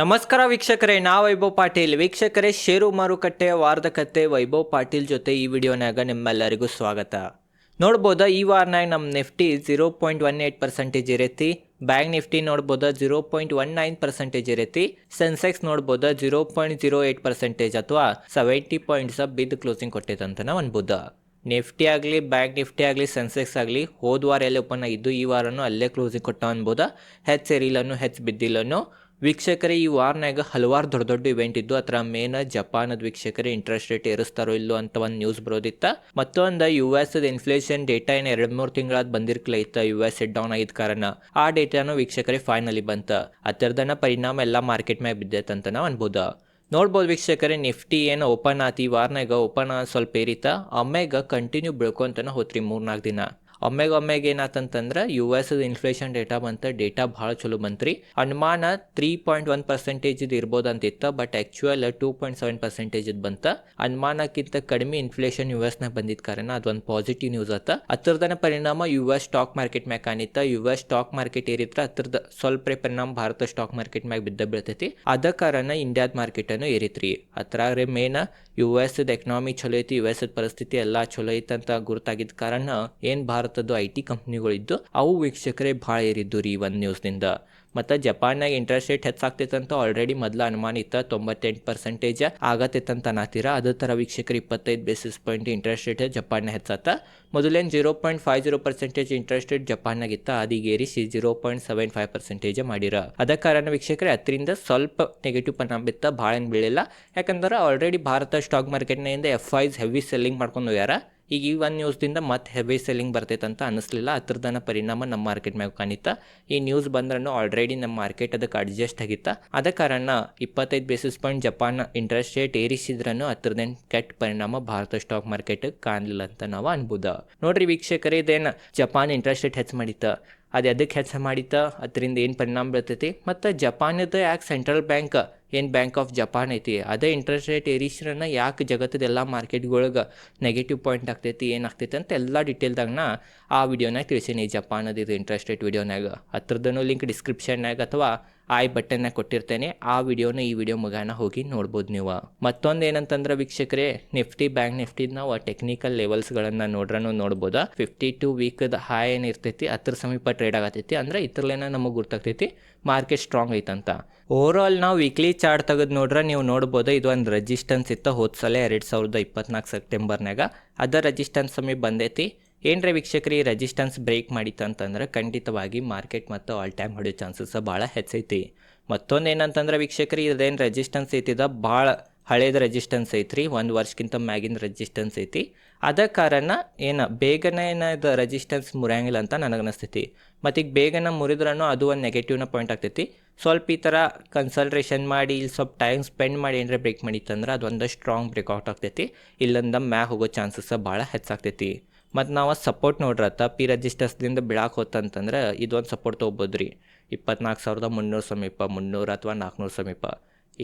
ನಮಸ್ಕಾರ ವೀಕ್ಷಕರೇ ನಾ ವೈಭವ್ ಪಾಟೀಲ್. ವೀಕ್ಷಕರೇ ಷೇರು ಮಾರುಕಟ್ಟೆಯ ವಾರದ ಕತೆ ವೈಭವ್ ಪಾಟೀಲ್ ಜೊತೆ ಈ ವಿಡಿಯೋನಾಗ ನಿಮ್ಮೆಲ್ಲರಿಗೂ ಸ್ವಾಗತ. ನೋಡ್ಬೋದ, ಈ ವಾರನಾಗ ನಮ್ಮ Nifty zero point one eight percentage ಇರೈತಿ. Bank Nifty ನೋಡ್ಬೋದ, zero point one nine percentage ಇರೈತಿ. Sensex ನೋಡ್ಬೋದ, zero point zero eight percentage ಅಥವಾ ಸೆವೆಂಟಿ ಪಾಯಿಂಟ್ಸ್ ಬಿದ್ದು ಕ್ಲೋಸಿಂಗ್ ಕೊಟ್ಟೈತಂತ ನಾವು ಅನ್ಬೋದ. ನಿಫ್ಟಿ ಆಗಲಿ, ಬ್ಯಾಂಕ್ ನಿಫ್ಟಿ ಆಗಲಿ, ಸೆನ್ಸೆಕ್ಸ್ ಆಗಲಿ, ಹೋದ ವಾರ ಎಲ್ಲ ಓಪನ್ ಆಗಿದ್ದು ಈ ವಾರನೂ ಅಲ್ಲೇ ಕ್ಲೋಸಿಂಗ್ ಕೊಟ್ಟ ಅನ್ಬೋದ. ಹೆಚ್ಚು ಸೇರಿಲ್ಲನೂ ಹೆಚ್ಚು ಬಿದ್ದಿಲ್ಲನು ವೀಕ್ಷಕರೇ, ಈ ವಾರ್ನಾಗ ಹಲವಾರು ದೊಡ್ಡ ದೊಡ್ಡ ಇವೆಂಟ್ ಇದ್ದು, ಅದರ ಮೇನ್ ಜಪಾನದ ವೀಕ್ಷಕರೇ ಇಂಟ್ರೆಸ್ಟ್ ರೇಟ್ ಏರಿಸ್ತಾರೋ ಇಲ್ಲೋ ಅಂತ ಒಂದು ನ್ಯೂಸ್ ಬರೋದಿತ್ತ. ಮತ್ತೊಂದು ಯು ಎಸ್ ಇನ್ಫ್ಲೇಷನ್ ಡೇಟಾ ಏನು ಎರಡು ಮೂರು ತಿಂಗಳಾದ ಬಂದಿರ್ಕಲ ಇತ್ತ ಯು ಎಸ್ ಡೌನ್ ಆಗಿದ್ದ ಕಾರಣ. ಆ ಡೇಟಾನು ವೀಕ್ಷಕರೇ ಫೈನಲಿ ಬಂತ. ಅದರದನ್ನ ಪರಿಣಾಮ ಎಲ್ಲ ಮಾರ್ಕೆಟ್ ಮ್ಯಾಗ ಬಿದ್ದೈತಂತ ನಾವು ಅನ್ಬೋದು. ನೋಡ್ಬೋದು ವೀಕ್ಷಕರೇ ನಿಫ್ಟಿ ಏನು ಓಪನ್ ಆತಿ ವಾರನಾಗ ಓಪನ್ ಸ್ವಲ್ಪ ಏರಿತ. ಆಮ್ಯಾಗ ಕಂಟಿನ್ಯೂ ಬೆಳ್ಕೊಂತನ ಹೋತ್ರಿ ಮೂರ್ನಾಲ್ಕು ದಿನ. ಒಮ್ಮೆಗೆ ಒಮ್ಮೆಗೆ ಏನಾತಂತಂದ್ರೆ ಯು ಎಸ್ ಇನ್ಫ್ಲೇಷನ್ ಡೇಟಾ ಬಂತ ಡೇಟಾ ಭಾಳ ಚಲೋ ಬಂತ್ರಿ. ಅನುಮಾನ ತ್ರೀ ಪಾಯಿಂಟ್ ಒನ್ ಪರ್ಸೆಂಟೇಜ್ ಇದು ಇರ್ಬೋದು ಅಂತಿತ್ತು but actual two point seven percentage ಇದು ಬಂತ. ಅನುಮಾನಕ್ಕಿಂತ ಕಡಿಮೆ ಇನ್ಫ್ಲೇಷನ್ ಯು ಎಸ್ನಾಗ ಬಂದಿದ್ದ ಕಾರಣ ಅದೊಂದು ಪಾಸಿಟಿವ್ ನ್ಯೂಸ್ ಆತ. ಹತ್ತಿರದನ ಪರಿಣಾಮ ಯು ಎಸ್ ಸ್ಟಾಕ್ ಮಾರ್ಕೆಟ್ ಮ್ಯಾಗ ಕಾಣಿತ್ತ ಯು ಎಸ್ ಸ್ಟಾಕ್ ಮಾರ್ಕೆಟ್ ಏರಿತ್ರ ಹತ್ತಿರದ ಸ್ವಲ್ಪ ಪರಿಣಾಮ ಭಾರತ ಸ್ಟಾಕ್ ಮಾರ್ಕೆಟ್ ಮ್ಯಾಗ ಬಿದ್ದ ಬೀಳ್ತೈತಿ. ಅದ ಕಾರಣ ಇಂಡಿಯಾದ ಮಾರ್ಕೆಟ್ ಅನ್ನು ಏರಿತ್ರಿ. ಹತ್ರ ಮೇನ್ ಯು ಎಸ್ ಎಕನಾಮಿ ಚಲೋ ಐತಿ ಯು ಎಸ್ ಪರಿಸ್ಥಿತಿ ಎಲ್ಲ ಚಲೋ ಐತಿ ಅಂತ ಗುರುತಾಗಿದ್ದ ಕಾರಣ ಏನ್ ಭಾರತದ ಐ ಟಿ ಕಂಪ್ನಿಗಳಿದ್ದು ಅವು ವೀಕ್ಷಕರೇ ಭಾಳ ಏರಿದ್ದು ರೀ ಒಂದು ನ್ಯೂಸ್ನಿಂದ ಮತ್ತು ಜಪಾನ್ನಾಗ ಇಂಟ್ರೆಸ್ಟ್ ರೇಟ್ ಹೆಚ್ಚಾಗ್ತೈತಂತ ಆಲ್ರೆಡಿ ಮೊದಲ ಅನುಮಾನ ಇತ್ತ ತೊಂಬತ್ತೆಂಟು ಪರ್ಸೆಂಟೇಜ್ ಆಗತ್ತೈತಂತ ಅನ್ನತ್ತೀರ ಅದೇ ಥರ ವೀಕ್ಷಕರು ಇಪ್ಪತ್ತೈದು ಬೇಸಿಸ್ ಪಾಯಿಂಟ್ ಇಂಟ್ರೆಸ್ಟ್ ರೇಟ್ ಜಪಾನ್ನ ಹೆಚ್ಚಾತ ಮೊದಲೇನು zero point five zero percentage interest rate ಜಪಾನ್ನಾಗ ಇತ್ತ ಅದೀಗ ಏರಿಸಿ zero point seven five percentage ಮಾಡಿರ. ಅದ ಕಾರಣ ವೀಕ್ಷಕರೇ, ಅದರಿಂದ ಸ್ವಲ್ಪ ನೆಗೆಟಿವ್ ಪರಿಣಾಮ ಬಿತ್ತ ಭಾಳ ಏನು ಬೀಳಿಲ್ಲ. ಯಾಕಂದ್ರೆ ಆಲ್ರೆಡಿ ಭಾರತ ಸ್ಟಾಕ್ ಮಾರ್ಕೆಟ್ನಿಂದ ಎಫ್ ಐಸ್ ಹೆವಿ ಸೆಲ್ಲಿಂಗ್ ಮಾಡ್ಕೊಂಡು ಹೋಗ್ಯಾರ. ಈಗ ಈ ಒಂದು ನ್ಯೂಸ್ದಿಂದ ಮತ್ತೆ ಹೆವಿ ಸೆಲ್ಲಿಂಗ್ ಬರ್ತೈತೆ ಅಂತ ಅನಿಸ್ಲಿಲ್ಲ. ಅದ್ರದನ ಪರಿಣಾಮ ನಮ್ಮ ಮಾರ್ಕೆಟ್ ಮ್ಯಾಗ ಕಾಣಿತ. ಈ ನ್ಯೂಸ್ ಬಂದ್ರೂ ಆಲ್ರೆಡಿ ನಮ್ಮ ಮಾರ್ಕೆಟ್ ಅದಕ್ಕೆ ಅಡ್ಜಸ್ಟ್ ಆಗಿತ್ತ. ಅದ ಕಾರಣ ಇಪ್ಪತ್ತೈದು basis point Japan interest rate ಏರಿಸಿದ್ರೂ ಅದ್ರದ್ದೇನು ಕೆಟ್ಟ ಪರಿಣಾಮ ಭಾರತ ಸ್ಟಾಕ್ ಮಾರ್ಕೆಟ್ ಕಾಣಲಿಲ್ಲ ಅಂತ ನಾವು ಅನ್ಬೋದ. ನೋಡ್ರಿ ವೀಕ್ಷಕರೇ, ಇದೇನು ಜಪಾನ್ ಇಂಟ್ರೆಸ್ಟ್ ರೇಟ್ ಹೆಚ್ಚು ಮಾಡಿತ್ತ. ಅದು ಎದಕ್ಕೆ ಕೆಲಸ ಮಾಡಿತ್ತ ಅದರಿಂದ ಏನು ಪರಿಣಾಮ ಬೀಳ್ತೈತಿ? ಮತ್ತು ಜಪಾನದ ಯಾಕೆ ಸೆಂಟ್ರಲ್ ಬ್ಯಾಂಕ್, ಏನು ಬ್ಯಾಂಕ್ ಆಫ್ ಜಪಾನ್ ಐತಿ? ಅದೇ ಇಂಟ್ರೆಸ್ಟ್ ರೇಟ್ ಏರಿಸ್ರನ್ನ ಯಾಕೆ ಜಗತ್ತದ ಎಲ್ಲ ಮಾರ್ಕೆಟ್ಗಳಿಗೆ ನೆಗೆಟಿವ್ ಪಾಯಿಂಟ್ ಆಗ್ತೈತಿ ಏನಾಗ್ತೈತಿ ಅಂತ ಎಲ್ಲ ಡೀಟೇಲ್ದಾಗ ನಾ ಆ ವಿಡಿಯೋನಾಗ ತಿಳಿಸೀನಿ. ಜಪಾನದ ಇದು ಇಂಟ್ರೆಸ್ಟ್ ರೇಟ್ ವಿಡಿಯೋನಾಗ ಹತ್ರದೂ ಲಿಂಕ್ ಡಿಸ್ಕ್ರಿಪ್ಷನ್ನಾಗ ಅಥವಾ ಐ ಬಟನ್ನ ಕೊಟ್ಟಿರ್ತೇನೆ. ಆ ವಿಡಿಯೋನ ಈ ವಿಡಿಯೋ ಮುಗಾನ ಹೋಗಿ ನೋಡ್ಬೋದು ನೀವು. ಮತ್ತೊಂದು ಏನಂತಂದ್ರೆ ವೀಕ್ಷಕರೇ, ನಿಫ್ಟಿ ಬ್ಯಾಂಕ್ ನಿಫ್ಟಿ ನಾವು ಟೆಕ್ನಿಕಲ್ ಲೆವೆಲ್ಸ್ಗಳನ್ನು ನೋಡ್ರೂ ನೋಡ್ಬೋದು. ಫಿಫ್ಟಿ ಟು ವೀಕ್ದ ಹೈ ಏನು ಇರ್ತೈತಿ ಹತ್ರ ಸಮೀಪ ಟ್ರೇಡ್ ಆಗತೈತಿ. ಅಂದ್ರೆ ಇದ್ರಲ್ಲೇನ ನಮಗೆ ಗುರ್ತಾಗ್ತೈತಿ ಮಾರ್ಕೆಟ್ ಸ್ಟ್ರಾಂಗ್ ಐತಂತ. ಓವರ್ ಆಲ್ ನಾವು ವೀಕ್ಲಿ ಚಾರ್ಟ್ ತೆಗೆದು ನೋಡ್ರೆ ನೀವು ನೋಡ್ಬೋದು. ಇದು ಒಂದು ರೆಜಿಸ್ಟೆನ್ಸ್ ಇತ್ತು ಹೋದ್ಸಲ ಎರಡು ಸಾವಿರದ ಇಪ್ಪತ್ನಾಲ್ಕು ಸೆಪ್ಟೆಂಬರ್ನಾಗ ಅದ ರೆಜಿಸ್ಟೆನ್ಸ್ ಸಮೀಪ ಬಂದೈತಿ. ಏನರೇ ವೀಕ್ಷಕರಿ ರೆಜಿಸ್ಟೆನ್ಸ್ ಬ್ರೇಕ್ ಮಾಡಿತ್ತು ಅಂತಂದ್ರೆ ಖಂಡಿತವಾಗಿ ಮಾರ್ಕೆಟ್ ಮತ್ತು ಆಲ್ ಟೈಮ್ ಹೊಡೆಯೋ ಚಾನ್ಸಸ್ ಭಾಳ ಹೆಚ್ಚೈತಿ. ಮತ್ತೊಂದು ಏನಂತಂದ್ರೆ ವೀಕ್ಷಕರಿ, ಇದೇನು ರೆಜಿಸ್ಟೆನ್ಸ್ ಐತಿದ? ಭಾಳ ಹಳೇದು ರೆಜಿಸ್ಟೆನ್ಸ್ ಐತ್ರಿ, ಒಂದು ವರ್ಷಕ್ಕಿಂತ ಮ್ಯಾಗಿನ ರೆಜಿಸ್ಟೆನ್ಸ್ ಐತಿ. ಅದ ಕಾರಣ ಏನು, ಬೇಗನೆ ಇದು ರೆಜಿಸ್ಟೆನ್ಸ್ ಮುರಿಯಂಗಿಲ್ಲ ಅಂತ ನನಗೆ ಅನಿಸ್ತೈತಿ ಮತ್ತು ಈಗ ಬೇಗನೆ ಮುರಿದ್ರೂ ಅದು ಒಂದು ನೆಗೆಟಿವ್ನ ಪಾಯಿಂಟ್ ಆಗ್ತೈತಿ. ಸ್ವಲ್ಪ ಈ ಥರ ಕನ್ಸಲ್ಟ್ರೇಷನ್ ಮಾಡಿ ಇಲ್ಲಿ ಸ್ವಲ್ಪ ಟೈಮ್ ಸ್ಪೆಂಡ್ ಮಾಡಿ ಏನರ ಬ್ರೇಕ್ ಮಾಡಿತ್ತಂದ್ರೆ ಅದೊಂದು ಸ್ಟ್ರಾಂಗ್ ಬ್ರೇಕ್ಔಟ್ ಆಗ್ತೈತಿ. ಇಲ್ಲಂದ ಮ್ಯಾಗ ಹೋಗೋ ಚಾನ್ಸಸ್ ಭಾಳ ಹೆಚ್ಚಾಗ್ತೈತಿ. ಮತ್ತು ನಾವು ಸಪೋರ್ಟ್ ನೋಡ್ರತ್ತ ಪಿ ರಿಜಿಸ್ಟರ್ಸ್ದಿಂದ ಬಿಡಾಕೆ ಹೋತಂತಂದ್ರೆ ಇದೊಂದು ಸಪೋರ್ಟ್ ತೊಗೊಬೋದು ರೀ ಇಪ್ಪತ್ನಾಲ್ಕು ಸಾವಿರದ ಮುನ್ನೂರು ಸಮೀಪ, ಮುನ್ನೂರು ಅಥವಾ ನಾಲ್ಕುನೂರು ಸಮೀಪ.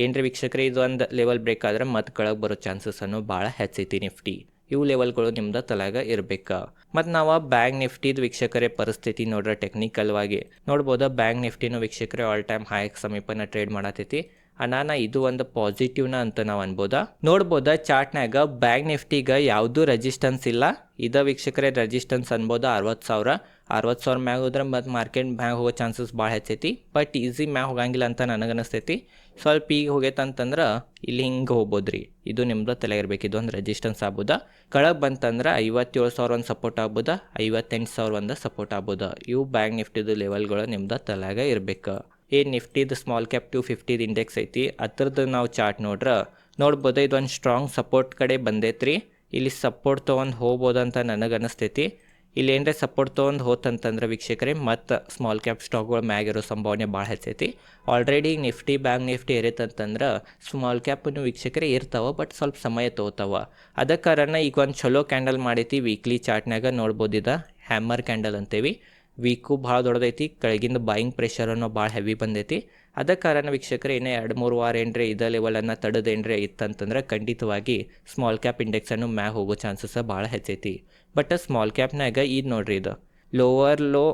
ಏನ್ರಿ ವೀಕ್ಷಕರೇ, ಇದೊಂದು ಲೆವೆಲ್ ಬ್ರೇಕ್ ಆದರೆ ಮತ್ತೆ ಕೆಳಗೆ ಬರೋ ಚಾನ್ಸಸ್ ಅನ್ನು ಭಾಳ ಹೆಚ್ಚೈತಿ ನಿಫ್ಟಿ. ಇವು ಲೆವೆಲ್ಗಳು ನಿಮ್ದು ತಲೆಯಾಗ ಇರ್ಬೇಕು. ಮತ್ತು ನಾವು ಬ್ಯಾಂಕ್ ನಿಫ್ಟಿದು ವೀಕ್ಷಕರೇ ಪರಿಸ್ಥಿತಿ ನೋಡ್ರೆ ಟೆಕ್ನಿಕಲ್ವಾಗಿ ನೋಡ್ಬೋದು, ಬ್ಯಾಂಕ್ ನಿಫ್ಟಿನೂ ವೀಕ್ಷಕರೇ ಆಲ್ ಟೈಮ್ ಹೈಕ್ ಸಮೀಪನ ಟ್ರೇಡ್ ಮಾಡತೈತಿ. ಅನಾನ ಇದು ಒಂದು ಪಾಸಿಟಿವ್ನ ಅಂತ ನಾವು ಅನ್ಬೋದಾ? ನೋಡ್ಬೋದ? ಚಾರ್ಟ್ನಾಗ ಬ್ಯಾಂಕ್ ನಿಫ್ಟಿಗೆ ಯಾವುದೂ ರೆಜಿಸ್ಟೆನ್ಸ್ ಇಲ್ಲ. ಇದ ವೀಕ್ಷಕರೇ ರೆಜಿಸ್ಟೆನ್ಸ್ ಅನ್ಬೋದು? ಅರವತ್ತು ಸಾವಿರ. ಅರವತ್ತು ಸಾವಿರ ಮ್ಯಾಗ ಹೋದ್ರೆ ಮತ್ತು ಮಾರ್ಕೆಟ್ ಮ್ಯಾಗ ಹೋಗೋ ಚಾನ್ಸಸ್ ಭಾಳ ಹೆಚ್ಚೈತಿ. ಬಟ್ ಈಸಿ ಮ್ಯಾಗ ಹೋಗಂಗಿಲ್ಲ ಅಂತ ನನಗೆ ಅನಿಸ್ತೈತಿ ಸ್ವಲ್ಪ ಈಗ ಹೋಗೈತಂತಂದ್ರೆ ಇಲ್ಲಿ ಹಿಂಗೆ ಹೋಗ್ಬೋದು ರೀ ಇದು ನಿಮ್ದು ತಲೆ ಇರ್ಬೇಕು ಇದೊಂದು ರೆಜಿಸ್ಟೆನ್ಸ್ ಆಗ್ಬೋದು? ಕೆಳಗೆ ಬಂತಂದ್ರೆ ಐವತ್ತೇಳು ಸಾವಿರ ಒಂದು ಸಪೋರ್ಟ್ ಆಗ್ಬೋದಾ? ಐವತ್ತೆಂಟು ಸಾವಿರ ಒಂದು ಸಪೋರ್ಟ್ ಆಗ್ಬೋದಾ? ಇವು ಬ್ಯಾಂಕ್ ನಿಫ್ಟಿದು ಲೆವೆಲ್ಗಳು ನಿಮ್ದು ತಲೆಗೆ ಇರ್ಬೇಕು. ಏನು ನಿಫ್ಟಿದು ಸ್ಮಾಲ್ ಕ್ಯಾಪ್ ಟು ಫಿಫ್ಟಿದು ಇಂಡೆಕ್ಸ್ ಐತಿ. ಅದ್ರದ್ದು ನಾವು ಚಾರ್ಟ್ ನೋಡ್ರೆ. ನೋಡ್ಬೋದು ಇದೊಂದು ಸ್ಟ್ರಾಂಗ್ ಸಪೋರ್ಟ್ ಕಡೆ ಬಂದೈತ್ರಿ. ಇಲ್ಲಿ ಸಪೋರ್ಟ್ ತೊಗೊಂಡು ಹೋಗ್ಬೋದಂತ ನನಗೆ ಅನಿಸ್ತೈತಿ. ಇಲ್ಲಿ ಏನರ ಸಪೋರ್ಟ್ ತೊಗೊಂಡು ಹೋತಂತಂದ್ರೆ ವೀಕ್ಷಕರೇ, ಮತ್ತು ಸ್ಮಾಲ್ ಕ್ಯಾಪ್ ಸ್ಟಾಕ್ಗಳು ಮ್ಯಾಗಿರೋ ಸಂಭಾವನೆ ಭಾಳ ಹೆಚ್ಚೈತಿ. ಆಲ್ರೆಡಿ ನಿಫ್ಟಿ, ಬ್ಯಾಂಕ್ ನಿಫ್ಟಿ ಏರೈತಂತಂದ್ರೆ ಸ್ಮಾಲ್ ಕ್ಯಾಪನ್ನು ವೀಕ್ಷಕರೇ ಇರ್ತಾವೆ ಬಟ್ ಸ್ವಲ್ಪ ಸಮಯ ತೊಗೋತಾವ. ಅದ ಕಾರಣ ಈಗ ಒಂದು ಚಲೋ ಕ್ಯಾಂಡಲ್ ಮಾಡೈತಿ ವೀಕ್ಲಿ ಚಾರ್ಟ್ನಾಗ ನೋಡ್ಬೋದಿದ ಹ್ಯಾಮರ್ ಕ್ಯಾಂಡಲ್ ಅಂತೇವಿ. ವೀಕು ಭಾಳ ದೊಡ್ಡದೈತಿ, ಕೆಳಗಿಂದ ಬಾಯಿಂಗ್ ಪ್ರೆಷರ್ ಅನ್ನೋ ಭಾಳ ಹೆವಿ ಬಂದೈತಿ. ಅದ ಕಾರಣ ವೀಕ್ಷಕರು, ಇನ್ನೇ ಎರಡು ಮೂರು ವಾರ ಏನ್ರಿ ಇದ ಲೆವೆಲನ್ನು ತಡೆದೇನ್ರೆ ಇತ್ತಂತಂದ್ರೆ ಖಂಡಿತವಾಗಿ ಸ್ಮಾಲ್ ಕ್ಯಾಪ್ ಇಂಡೆಕ್ಸನ್ನು ಮ್ಯಾಗ ಹೋಗೋ ಚಾನ್ಸಸ್ ಭಾಳ ಹೆಚ್ಚೈತಿ. ಬಟ್ ಸ್ಮಾಲ್ ಕ್ಯಾಪ್ನಾಗ ಇದು ನೋಡ್ರಿ ಇದು ಲೋವರ್ ಲೋ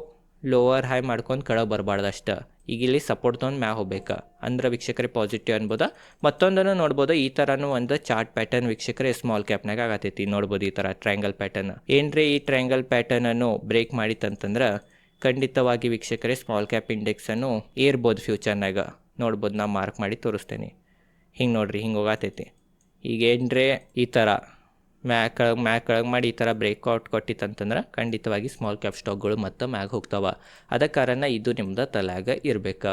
ಲೋವರ್ ಹೈ ಮಾಡ್ಕೊಂಡು ಕೆಳಗೆ ಬರಬಾರ್ದು ಅಷ್ಟೆ. ಈಗ ಇಲ್ಲಿ ಸಪೋರ್ಟ್ ತೊಗೊಂಡು ಮ್ಯಾಗ ಹೋಗ್ಬೇಕು. ಅಂದ್ರೆ ವೀಕ್ಷಕರೇ ಪಾಸಿಟಿವ್ ಅನ್ಬೋದ. ಮತ್ತೊಂದನ್ನು ನೋಡ್ಬೋದು, ಈ ಥರನೂ ಒಂದು ಚಾರ್ಟ್ ಪ್ಯಾಟರ್ನ್ ವೀಕ್ಷಕರೇ ಸ್ಮಾಲ್ ಕ್ಯಾಪ್ನಾಗ ಆಗತೈತಿ. ನೋಡ್ಬೋದು ಈ ಥರ ಟ್ರಯಾಂಗಲ್ ಪ್ಯಾಟರ್ನ್ ಏನ್ರಿ ಈ ಟ್ರಯಾಂಗಲ್ ಪ್ಯಾಟರ್ನನ್ನು ಬ್ರೇಕ್ ಮಾಡಿತ್ತಂತಂದ್ರೆ ಖಂಡಿತವಾಗಿ ವೀಕ್ಷಕರೇ ಸ್ಮಾಲ್ ಕ್ಯಾಪ್ ಇಂಡೆಕ್ಸನ್ನು ಏರ್ಬೋದು ಫ್ಯೂಚರ್ನಾಗ ನೋಡ್ಬೋದು ನಾ ಮಾರ್ಕ್ ಮಾಡಿ ತೋರಿಸ್ತೇನೆ. ಹಿಂಗೆ ನೋಡ್ರಿ, ಹಿಂಗೆ ಹೋಗಾತೈತಿ. ಈಗ ಏನ್ರೆ ಈ ಥರ ಮ್ಯಾಕ್ ಕೆಳಗೆ ಮ್ಯಾಕ್ ಕೆಳಗೆ ಮಾಡಿ ಈ ಥರ ಬ್ರೇಕ್ಔಟ್ ಕೊಟ್ಟಿತ್ತಂತಂದ್ರೆ ಖಂಡಿತವಾಗಿ ಸ್ಮಾಲ್ ಕ್ಯಾಪ್ ಸ್ಟಾಕ್ಗಳು ಮತ್ತು ಮ್ಯಾಗ ಹೋಗ್ತಾವ. ಅದ ಕಾರಣ ಇದು ನಿಮ್ದು ತಲೆಯಾಗ ಇರ್ಬೇಕು.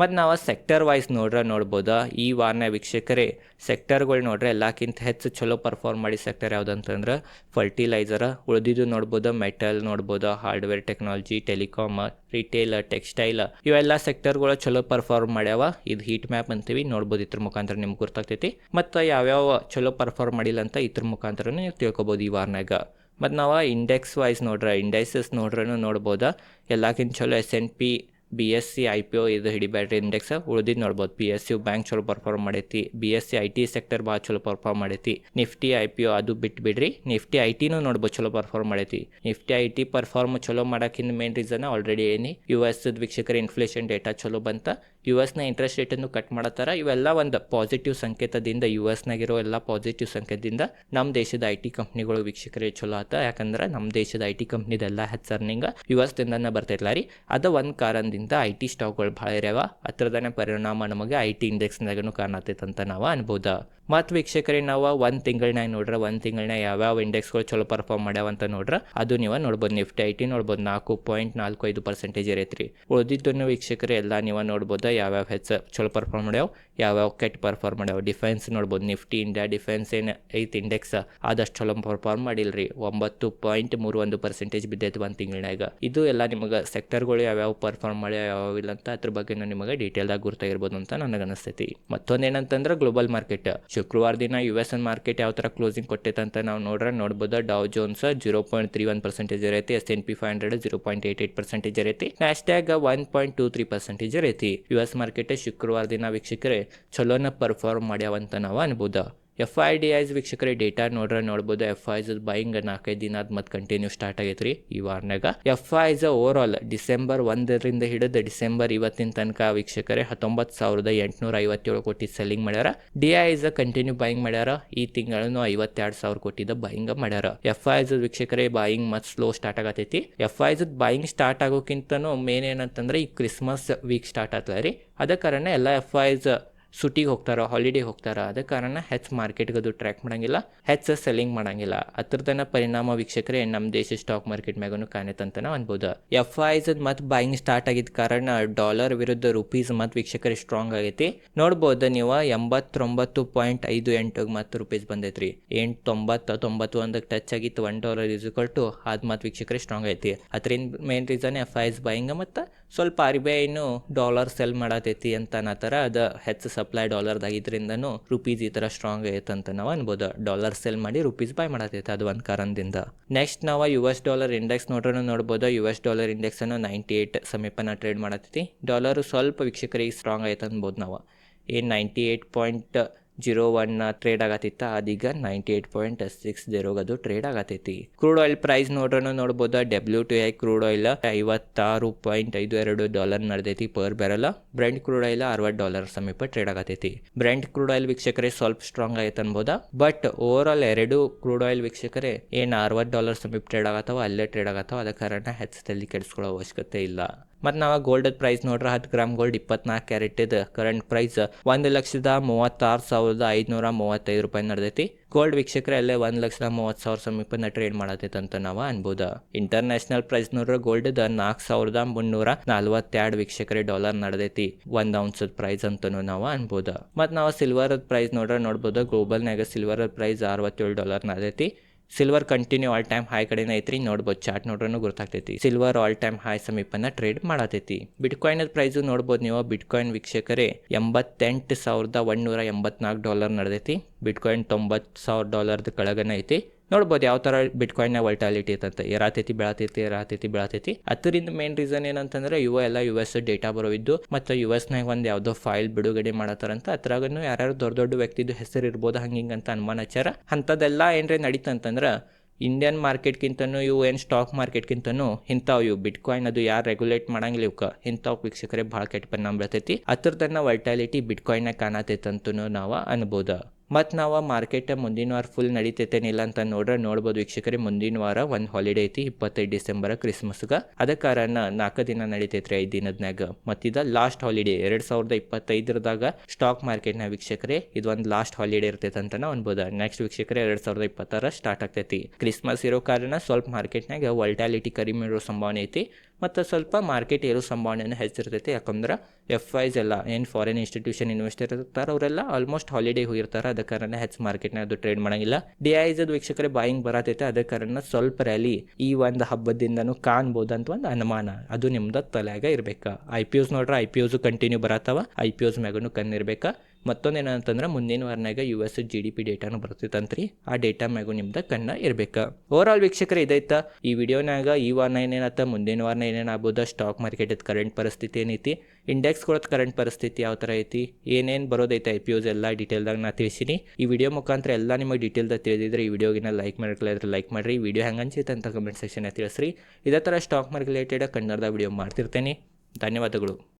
ಮತ್ತು ನಾವು ಸೆಕ್ಟರ್ ವೈಸ್ ನೋಡ್ರೆ ನೋಡ್ಬೋದು? ಈ ವಾರನ ವೀಕ್ಷಕರೇ ಸೆಕ್ಟರ್ಗಳು ನೋಡ್ರೆ ಎಲ್ಲಕ್ಕಿಂತ ಹೆಚ್ಚು ಚಲೋ ಪರ್ಫಾರ್ಮ್ ಮಾಡಿ ಸೆಕ್ಟರ್ ಯಾವುದಂತಂದ್ರೆ ಫರ್ಟಿಲೈಸರ್ ಉಳಿದಿದ್ದು ನೋಡ್ಬೋದು ಮೆಟಲ್ ನೋಡ್ಬೋದು hardware technology telecom retail textile ಇವೆಲ್ಲ ಸೆಕ್ಟರ್ಗಳು ಚಲೋ ಪರ್ಫಾರ್ಮ್ ಮಾಡ್ಯಾವ. ಇದು ಹೀಟ್ ಮ್ಯಾಪ್ ಅಂತೀವಿ, ನೋಡ್ಬೋದು ಇದ್ರ ಮುಖಾಂತರ ನಿಮ್ಗೆ ಗೊತ್ತಾಗ್ತೈತಿ ಮತ್ತು ಯಾವ್ಯಾವ ಚಲೋ ಪರ್ಫಾರ್ಮ್ ಮಾಡಿಲ್ಲ ಅಂತ ಇದ್ರ ಮುಖಾಂತರ ನೀವು ತಿಳ್ಕೊಬೋದು ಈ ವಾರನಾಗ ಮತ್ತು ನಾವು ಇಂಡೆಕ್ಸ್ ವೈಸ್ ನೋಡ್ರೆ ಇಂಡೆಕ್ಸಸ್ ನೋಡ್ರೂ ನೋಡ್ಬೋದು. ಎಲ್ಲಕ್ಕಿಂತ ಚಲೋ S N P B S C I P O ಇದು ಹಿಡಿಬ್ಯಾಡ್ರಿ ಇಂಡೆಕ್ಸ್ ಉಳಿದಿದ್ದು ನೋಡ್ಬೋದು. ಬಿ ಎಸ್ ಸಿ ಬ್ಯಾಂಕ್ ಚಲೋ ಪರ್ಫಾರ್ಮ್ ಮಾಡೈತಿ. B S C I T sector ಭಾಳ ಚಲೋ ಪರ್ಫಾರ್ಮ್ ಮಾಡೈತಿ. ನಿಫ್ಟಿ ಐ ಪಿ ಒ ಅದು ಬಿಟ್ಟು ಬಿಡ್ರಿ ನಿಫ್ಟಿ ಐ ಟಿನೂ ನೋಡ್ಬೋದು ಚಲೋ ಪರ್ಫಾರ್ಮ್ ಮಾಡೈತಿ. ನಿಫ್ಟಿ ಐ ಟಿ ಪರ್ಫಾರ್ಮ್ ಚಲೋ ಮಾಡೋಕ್ಕಿಂತ ಮೇನ್ ರೀಸನ್ ಆಲ್ರೆಡಿ ಏನಿ? ಯು ಎಸ್ ವೀಕ್ಷಕರ ಇನ್ಫ್ಲೇಷನ್ ಡೇಟಾ ಚಲೋ ಬಂತ. ಯು ಎಸ್ನ ಇಂಟ್ರೆಸ್ಟ್ ರೇಟನ್ನು ಕಟ್ ಮಾಡತ್ತಾರ ಇವೆಲ್ಲ ಒಂದು ಪಾಸಿಟಿವ್ ಸಂಕೇತದಿಂದ ಯು ಎಸ್ನಾಗಿರೋ ಎಲ್ಲ ಪಾಸಿಟಿವ್ ಸಂಕೇತದಿಂದ ನಮ್ಮ ದೇಶದ ಐ ಟಿ ಕಂಪ್ನಿಗಳು ವೀಕ್ಷಕರೇ ಚಲೋ ಆತ. ಯಾಕಂದ್ರೆ ನಮ್ಮ ದೇಶದ ಐ ಟಿ ಕಂಪ್ನಿದೆಲ್ಲ ಹೆಚ್ಚು ಅರ್ನಿಂಗ್ ಯು ಎಸ್ದಿಂದನೇ ಬರ್ತೈತಲ್ಲ ರೀ, ಅದ ಒಂದು ಕಾರಣದಿಂದ ಐ ಟಿ ಸ್ಟಾಕ್ಗಳು ಭಾಳ ಇರ್ಯಾವ. ಹತ್ರದನೇ ಪರಿಣಾಮ ನಮಗೆ ಐ ಟಿ ಇಂಡೆಕ್ಸ್ನಾಗೂ ಕಾಣತೈತೆ ಅಂತ ನಾವು ಅನ್ಬೋದ. ಮತ್ತು ವೀಕ್ಷಕರೇ, ನಾವು ಒಂದು ತಿಂಗಳನ್ಯಾಗ ನೋಡ್ರೆ, ಒಂದು ತಿಂಗಳನ್ಯಾಗ ಯಾವ್ಯಾವ ಇಂಡೆಕ್ಸ್ಗಳು ಚಲೋ ಪರ್ಫಾರ್ಮ್ ಮಾಡ್ಯಾವ ಅಂತ ನೋಡ್ರೆ, ಅದು ನೀವು ನೋಡ್ಬೋದು. ನಿಫ್ಟಿ ಐಟಿ ನೋಡ್ಬೋದು, ನಾಲ್ಕು ಪಾಯಿಂಟ್ ನಾಲ್ಕು ಐದು ಪರ್ಸೆಂಟೇಜ್ ಇರೈತ್ರಿ. ಉಳಿದಿದ್ದನ್ನು ವೀಕ್ಷಕರು, ಎಲ್ಲ ನೀವು ನೋಡ್ಬೋದು, ಯಾವ್ಯಾವ ಹೆಚ್ಚು ಚಲೋ ಪರ್ಫಾರ್ಮ್ ಮಾಡ್ಯಾವ. ಯಾವ್ಯಾವ ಕೆಟ್ಟ ಪರ್ಫಾರ್ಮ್ ಮಾಡ್ಯಾವ? ಡಿಫೆನ್ಸ್ ನೋಡ್ಬೋದು. ನಿಫ್ಟಿ ಇಂಡಿಯಾ ಡಿಫೆನ್ಸ್ ಏನು ಐತಿ ಇಂಡೆಕ್ಸ್ ಆದಷ್ಟು ಚಲೋ ಪರ್ಫಾರ್ಮ್ ಮಾಡಿಲ್ರಿ. ಒಂಬತ್ತು ಪಾಯಿಂಟ್ ಮೂರು ಒಂದು ಪರ್ಸೆಂಟೇಜ್ ಬಿದ್ದೈತೆ ಒಂದು ತಿಂಗಳಿನಾಗ ಇದು ಎಲ್ಲ ನಿಮಗೆ ಸೆಕ್ಟರ್ಗಳು ಯಾವ್ಯಾವ ಪರ್ಫಾರ್ಮ್ ಮಾಡ್ಯಾವ ಯಾವ ಇಲ್ಲ ಅಂತ ಅದ್ರ ಬಗ್ಗೆ ನಿಮಗೆ ಡೀಟೇಲ್ದಾಗ ಗುರ್ತಾಗಿರ್ಬೋದು ಅಂತ ನನಗೆ ಅನಿಸ್ತೈತಿ. ಮತ್ತೊಂದು ಏನಂತಂದ್ರೆ ಗ್ಲೋಬಲ್ ಮಾರ್ಕೆಟ್ ಶುಕ್ರವಾರ ದಿನ ಯು ಎಸ್ ಎನ್ ಮಾರ್ಕೆಟ್ ಯಾವ ಥರ ಕ್ಲೋಸಿಂಗ್ ಕೊಟ್ಟೈತೆ ಅಂತ ನಾವು ನೋಡ್ರೆ, ನೋಡ್ಬೋದು. Dow Jones zero point three one percentage ಇರೈತಿ. S N P five hundred zero point eight eight percentage ಇರೈತಿ. Nasdaq one point two three percentage ಇರೈತಿ. U S market ಶುಕ್ರವಾರ ದಿನ ವೀಕ್ಷಕರೇ ಚಲೋನ ಪರ್ಫಾರ್ಮ್ ಮಾಡ್ಯಾವಂತ ನಾವು ಅನ್ಬೋದು. ಎಫ್ ಐ ಡಿ ಐಸ್ ವೀಕ್ಷಕರೇ data ನೋಡ್ರೆ ನೋಡ್ಬೋದು. ಎಫ್ ಐಸ್ ಬೈಂಗ್ ನಾಲ್ಕೈದು ದಿನ ಅದು ಮತ್ತೆ ಕಂಟಿನ್ಯೂ ಸ್ಟಾರ್ಟ್ ಆಗೈತೆ ರೀ ಈ ವಾರನಾಗ F Is over all December ಒಂದರಿಂದ ಹಿಡಿದು ಡಿಸೆಂಬರ್ ಇವತ್ತಿನ ತನಕ ವೀಕ್ಷಕರೇ, ಹತ್ತೊಂಬತ್ತು ಸಾವಿರದ ಎಂಟುನೂರ ಐವತ್ತೇಳು ಕೋಟಿ ಸೆಲ್ಲಿಂಗ್ ಮಾಡ್ಯಾರ. ಡಿ ಐಸ್ ಕಂಟಿನ್ಯೂ ಬೈಂಗ್ ಮಾಡ್ಯಾರ. ಈ ತಿಂಗಳನ್ನು ಐವತ್ತೆರಡು ಸಾವಿರ ಕೋಟಿದ ಬೈಂಗ್ ಮಾಡ್ಯಾರ. ಎಫ್ ಐಸ್ ವೀಕ್ಷಕರೇ ಬಾಯಿಂಗ್ ಮತ್ತೆ ಸ್ಲೋ ಸ್ಟಾರ್ಟ್ ಆಗತೈತಿ. ಎಫ್ ಐಸ್ ಬಾಯಿಂಗ್ ಸ್ಟಾರ್ಟ್ ಆಗೋಕ್ಕಿಂತನೂ ಮೇನ್ ಏನಂತಂದ್ರೆ ಈ ಕ್ರಿಸ್ಮಸ್ ವೀಕ್ ಸ್ಟಾರ್ಟ್ ಆಗ್ತದೆ ರೀ ಅದ ಕಾರಣ ಎಲ್ಲ ಎಫ್ ಐಸ್ ಸುಟಿಗೆ ಹೋಗ್ತಾರ ಹಾಲಿಡೇ ಹೋಗ್ತಾರ, ಅದ ಕಾರಣ ಹೆಚ್ಚು ಮಾರ್ಕೆಟ್ಗೆ ಅದು ಟ್ರ್ಯಾಕ್ ಮಾಡಂಗಿಲ್ಲ. ಹೆಚ್ಚು ಸೆಲ್ಲಿಂಗ್ ಮಾಡಂಗಿಲ್ಲ. ಅದ್ರದನ ಪರಿಣಾಮ ವೀಕ್ಷಕರೇ ನಮ್ಮ ದೇಶ ಸ್ಟಾಕ್ ಮಾರ್ಕೆಟ್ ಮ್ಯಾಗೂ ಕಾಣತ್ತಂತ ನಾವು ಅನ್ಬೋದು ಎಫ್ ಐಸ್ ಮತ್ತು ಬಾಯಿಂಗ್ ಸ್ಟಾರ್ಟ್ ಆಗಿದ್ದ ಕಾರಣ ಡಾಲರ್ ವಿರುದ್ಧ ರುಪೀಸ್ ಮತ್ತು ವೀಕ್ಷಕರೇ ಸ್ಟ್ರಾಂಗ್ ಆಗೈತಿ. ನೋಡ್ಬೋದು ನೀವು ಎಂಬತ್ತೊಂಬತ್ತು ಪಾಯಿಂಟ್ ಐದು ಎಂಟು ಮತ್ತು ರುಪೀಸ್ ಬಂದೈತ್ರಿ. ಎಂಟು ತೊಂಬತ್ತು ತೊಂಬತ್ತು ಒಂದಕ್ಕೆ ಟಚ್ ಆಗಿತ್ತು ಒನ್ ಡಾಲರ್ ಇಸ್ಕೊಲ್ ಟು ಅದು ಮತ್ತು ವೀಕ್ಷಕರೇ ಸ್ಟ್ರಾಂಗ್ ಐತಿ ಅದರಿಂದ main reason F Is buying ಮತ್ತು ಸ್ವಲ್ಪ ಆರ್ ಬಿ ಐನು ಡಾಲರ್ ಸೆಲ್ ಮಾಡತೈತಿ ಅಂತ ಅನ್ನತ್ತಾರ ಅದು ಹೆಚ್ಚು ಸಪ್ಲೈ ಡಾಲರ್ದಾಗಿದ್ರಿಂದನೂ ರುಪೀಸ್ ಈ ಥರ ಸ್ಟ್ರಾಂಗ್ ಐತೆ ಅಂತ ನಾವು ಅನ್ಬೋದು. ಡಾಲರ್ ಸೆಲ್ ಮಾಡಿ ರುಪೀಸ್ ಬೈ ಮಾಡತೈತೆ ಅದು ಒಂದು ಕಾರಣದಿಂದ. ನೆಕ್ಸ್ಟ್ ನಾವು ಯು ಎಸ್ ಡಾಲರ್ ಇಂಡೆಕ್ಸ್ ನೋಡ್ರೂ ನೋಡ್ಬೋದು. ಯು ಎಸ್ ಡಾಲರ್ ಇಂಡೆಕ್ಸನ್ನು ನೈಂಟಿ ಏಟ್ ಸಮೀಪನ ಟ್ರೇಡ್ ಮಾಡತೈತಿ. ಡಾಲರು ಸ್ವಲ್ಪ ವೀಕ್ಷಕರಿಗೆ ಸ್ಟ್ರಾಂಗ್ ಆಯ್ತು ಅನ್ಬೋದು ನಾವು. ಏನು ninety eight point zero one trade ಆಗತ್ತಿತ್ತ, ಅದೀಗ ನೈಂಟಿ ಏಟ್ ಪಾಯಿಂಟ್ ಸಿಕ್ಸ್ ಜೀರೋಗದು ಟ್ರೇಡ್ ಆಗತೈತಿ ಕ್ರೂಡ್ ಆಯಿಲ್ ಪ್ರೈಸ್ ನೋಡ್ರೂ ನೋಡ್ಬೋದು W T I crude oil ಐವತ್ತಾರು ಪಾಯಿಂಟ್ ಐದು ಎರಡು dollar ನಡೆದೈತಿ per barrel brent crude oil ಅರವತ್ತು ಡಾಲರ್ ಸಮೀಪ ಟ್ರೇಡ್ ಆಗತೈತಿ ಬ್ರೆಂಡ್ ಕ್ರೂಡ್ ಆಯಿಲ್ ವೀಕ್ಷಕರೇ ಸ್ವಲ್ಪ ಸ್ಟ್ರಾಂಗ್ ಆಯ್ತು ಅನ್ಬೋದಾ. ಬಟ್ ಓವರ್ ಆಲ್ ಎರಡು ಕ್ರೂಡ್ ಆಯಿಲ್ ವೀಕ್ಷಕರೇ ಏನು ಅರವತ್ತು ಡಾಲರ್ ಸಮೀಪ ಟ್ರೇಡ್ ಆಗತ್ತವ, ಅಲ್ಲೇ ಟ್ರೇಡ್ ಆಗತ್ತವ, ಅದ ಕಾರಣ ಹೆಚ್ಚು ಕೆಡಿಸ್ಕೊಳ್ಳೋ ಅವಶ್ಯಕತೆ ಇಲ್ಲ. ಮತ್ತು ನಾವು ಗೋಲ್ಡ್ ಪ್ರೈಸ್ ನೋಡ್ರಿ ಹತ್ತು ಗ್ರಾಮ್ ಗೋಲ್ಡ್ ಇಪ್ಪತ್ನಾಲ್ಕು ಕ್ಯಾರೆಟ್ ಕರೆಂಟ್ ಪ್ರೈಸ್ ಒಂದು ಲಕ್ಷದ ಮೂವತ್ತಾರು ಸಾವಿರದ ಐದುನೂರ ಮೂವತ್ತೈದು ರೂಪಾಯಿ ನಡೆದೈತಿ. ಗೋಲ್ಡ್ ವೀಕ್ಷಕರ ಅಲ್ಲೇ ಒಂದು ಲಕ್ಷದ ಮೂವತ್ತು ಸಾವಿರ ಸಮೀಪನ ಟ್ರೇಡ್ ಮಾಡತ್ತೈತಂತ ನಾವು ಅನ್ಬೋದು. ಇಂಟರ್ನ್ಯಾಷನಲ್ ಪ್ರೈಸ್ ನೋಡ್ರೆ ಗೋಲ್ಡ್ ನಾಲ್ಕು ಸಾವಿರದ ಮುನ್ನೂರ ನಲ್ವತ್ತೆರಡು ವೀಕ್ಷಕರೇ ಡಾಲರ್ ನಡೆದೈತಿ. ಒಂದು ಔನ್ಸದ ಪ್ರೈಸ್ ಅಂತಲೂ ನಾವು ಅನ್ಬೋದು. ಮತ್ತು ನಾವು ಸಿಲ್ವರ್ ಪ್ರೈಸ್ ನೋಡ್ರೆ ನೋಡ್ಬೋದು. ಗ್ಲೋಬಲ್ನಾಗ ಸಿಲ್ವರ್ ಪ್ರೈಸ್ ಅರವತ್ತೇಳು dollar ನಡೆದೈತಿ. Silver continue all time high ಕಡೆನೇ ಐತ್ರಿ. ನೋಡ್ಬೋದು ಚಾರ್ಟ್ ನೋಡ್ರೂ ಗೊತ್ತಾಗ್ತೈತಿ. ಸಿಲ್ವರ್ ಆಲ್ ಟೈಮ್ ಹೈ ಸಮೀಪನ ಟ್ರೇಡ್ ಮಾಡತೈತಿ. ಬಿಟ್ಕಾಯಿನ್ ಪ್ರೈಸು ನೋಡ್ಬೋದು ನೀವು. ಬಿಟ್ಕಾಯಿನ್ ವೀಕ್ಷಕರೇ, ಎಂಬತ್ತೆಂಟು ಸಾವಿರದ ಒಂದೂರ ಎಂಬತ್ನಾಲ್ಕು ಡಾಲರ್ ನಡೆದೈತಿ. ಬಿಟ್ಕಾಯಿನ್ ತೊಂಬತ್ತು ಸಾವಿರ ಡಾಲರ್ದ ಕೆಳಗನ ಐತಿ. ನೋಡ್ಬೋದು ಯಾವ ಥರ ಬಿಟ್ಕಾಯಿನ್ನ ವಲ್ಟಾಲಿಟಿ ಇರ್ತಂತೆ ಏರಾತೈತಿ ಬೆಳಾತೈತಿ ಏರಾತೈತಿ ಬೆಳತೈತಿ. ಅದರಿಂದ ಮೇನ್ ರೀಸನ್ ಏನಂತಂದ್ರೆ ಇವ ಎಲ್ಲ ಯು ಎಸ್ ಡೇಟಾ ಬರೋವಿದ್ದು, ಮತ್ತು ಯು ಎಸ್ನಾಗ ಒಂದು ಯಾವುದೋ ಫೈಲ್ ಬಿಡುಗಡೆ ಮಾಡತ್ತಾರಂತ. ಅದ್ರಾಗನು ಯಾರ್ಯಾರು ದೊಡ್ಡ ದೊಡ್ಡ ವ್ಯಕ್ತಿದು ಹೆಸರು ಇರ್ಬೋದು ಹಂಗೆ ಅಂತ ಅನುಮಾನ ಹಚ್ಚಾರ ಅಂಥದ್ದೆಲ್ಲ ಏನ್ರಿ ನಡೀತಂತಂದ್ರೆ ಇಂಡಿಯನ್ ಮಾರ್ಕೆಟ್ಗಿಂತನೂ ಇವು ಏನು ಸ್ಟಾಕ್ ಮಾರ್ಕೆಟ್ಗಿಂತನೂ ಇಂಥವು ಇವು. ಬಿಟ್ಕಾಯಿನ್ ಅದು ಯಾರು ರೆಗ್ಯುಲೇಟ್ ಮಾಡಂಗಿಲ್ಲ ಇವಕ್ಕೆ ಇಂಥವು ವೀಕ್ಷಕರೇ ಭಾಳ ಕೆಟ್ಟ ಪರಿಣಾಮ ಬೀಳ್ತೈತಿ. ಅದ್ರದನ್ನ ವಲ್ಟಾಲಿಟಿ ಬಿಟ್ಕಾಯಿನ್ನ ಕಾಣತೈತೆ ಅಂತೂ ನಾವು ಅನ್ಬೋದು. ಮತ್ತು ನಾವು ಮಾರ್ಕೆಟ್ ಮುಂದಿನ ವಾರ ಫುಲ್ ನಡೀತೈತೇನಿಲ್ಲ ಅಂತ ನೋಡ್ರೆ ನೋಡ್ಬೋದು ವೀಕ್ಷಕರೇ. ಮುಂದಿನ ವಾರ ಒಂದು ಹಾಲಿಡೇ ಐತಿ, ಇಪ್ಪತ್ತೈದು ಡಿಸೆಂಬರ್ ಕ್ರಿಸ್ಮಸ್ಗೆ ಅದ ಕಾರಣ ನಾಲ್ಕು ದಿನ ನಡೀತೈತ್ರಿ ಐದು ದಿನದ್ನಾಗ ಮತ್ತಿದ ಲಾಸ್ಟ್ ಹಾಲಿಡೇ ಎರಡು ಸಾವಿರದ ಇಪ್ಪತ್ತೈದರದಾಗ ಸ್ಟಾಕ್ ಮಾರ್ಕೆಟ್ನ ವೀಕ್ಷಕರೇ ಇದು ಒಂದು ಲಾಸ್ಟ್ ಹಾಲಿಡೇ ಇರ್ತೈತೆ ಅಂತ ಅನ್ಬೋದು. ನೆಕ್ಸ್ಟ್ ವೀಕ್ಷಕರೇ, ಎರಡು ಸಾವಿರದ ಇಪ್ಪತ್ತಾರ ಸ್ಟಾರ್ಟ್ ಆಗ್ತೈತಿ. ಕ್ರಿಸ್ಮಸ್ ಇರೋ ಕಾರಣ ಸ್ವಲ್ಪ ಮಾರ್ಕೆಟ್ನಾಗ ವಾಲ್ಟಾಲಿಟಿ ಕಡಿಮೆ ಇರೋ ಸಂಭಾವನೆ ಐತಿ. ಮತ್ತು ಸ್ವಲ್ಪ ಮಾರ್ಕೆಟ್ ಏರೋ ಸಂಭಾವನೆಯನ್ನು ಹೆಚ್ಚಿರ್ತೈತಿ. ಯಾಕಂದ್ರೆ ಎಫ್ ಐಸ್ ಎಲ್ಲ ಏನು ಫಾರಿನ್ ಇನ್ಸ್ಟಿಟ್ಯೂಷನ್ ಇನ್ವೆಸ್ಟರ್ ಇರ್ತಾರೆ, ಅವರೆಲ್ಲ ಆಲ್ಮೋಸ್ಟ್ ಹಾಲಿಡೇ ಹೋಗಿರ್ತಾರೆ. ಅದ ಕಾರಣ ಹೆಚ್ಚು ಮಾರ್ಕೆಟ್ನಾಗ ಅದು ಟ್ರೇಡ್ ಮಾಡಂಗಿಲ್ಲ. ಡಿ ಐಸ್ ಅದು ವೀಕ್ಷಕರೇ ಬಾಯಿಂಗ್ ಬರತೈತೆ. ಅದ ಕಾರಣ ಸ್ವಲ್ಪ ರ್ಯಾಲಿ ಈ ಒಂದು ಹಬ್ಬದಿಂದನು ಕಾಣ್ಬೋದು ಅಂತ ಒಂದು ಅನುಮಾನ. ಅದು ನಿಮ್ದು ತಲೆಯಾಗ ಇರ್ಬೇಕು. ಐ ಪಿ ಒಸ್ ನೋಡ್ರೆ ಐ ಪಿ ಒಸ್ ಕಂಟಿನ್ಯೂ ಬರತ್ತವ ಐ ಪಿ ಒಸ್ ಮ್ಯಾಗೂ ಕಣ್ಣಿರ್ಬೇಕು. ಮತ್ತೊಂದು ಏನಂತಂದ್ರೆ ಮುಂದಿನ ವಾರನಾಗ U S G D P ಡೇಟಾನು ಬರ್ತೈತಂತ್ರಿ. ಆ ಡೇಟಾ ಮ್ಯಾಗೂ ನಿಮ್ದು ಕಣ್ಣ ಇರಬೇಕು. ಓವರ್ ಆಲ್ ವೀಕ್ಷಕರ ಇದೈತ. ಈ ವಿಡಿಯೋನಾಗ ಈ ವಾರನ ಏನೇನತ್ತ ಮುಂದಿನ ವಾರನ ಏನೇನು ಆಗ್ಬೋದು ಸ್ಟಾಕ್ ಮಾರ್ಕೆಟದ ಕರೆಂಟ್ ಪರಿಸ್ಥಿತಿ ಏನೈತಿ ಇಂಡೆಕ್ಸ್ಗಳದ್ದು ಕರೆಂಟ್ ಪರಿಸ್ಥಿತಿ ಯಾವ ಥರ ಐತಿ, ಏನೇನು ಬರೋದೈತೆ ಐ ಪಿ ಯುಸ್ ಎಲ್ಲ ಡೀಟೇಲ್ದಾಗ ನಾ ತಿಳಿಸಿನಿ. ಈ ವಿಡಿಯೋ ಮುಖಾಂತರ ಎಲ್ಲ ನಿಮಗೆ ಡೀಟೇಲ್ದಾಗ ತಿಳಿದಿದ್ರೆ ಈ ವಿಡಿಯೋಗಿನ ಲೈಕ್ ಮಾಡಿದ್ರೆ ಲೈಕ್ ಮಾಡಿರಿ. ವಿಡಿಯೋ ಹೆಂಗೆ ಅನ್ಸಿತ್ತು ಅಂತ ಕಮೆಂಟ್ ಸೆಕ್ಷನ್ ತಿಳಿಸ್ರಿ. ಇದೇ ಥರ ಸ್ಟಾಕ್ ಮಾರ್ಕೆಟ್ ರಿಲೇಟೆಡ್ ಕನ್ನಡದ ವಿಡಿಯೋ ಮಾಡ್ತಿರ್ತೇನೆ. ಧನ್ಯವಾದಗಳು.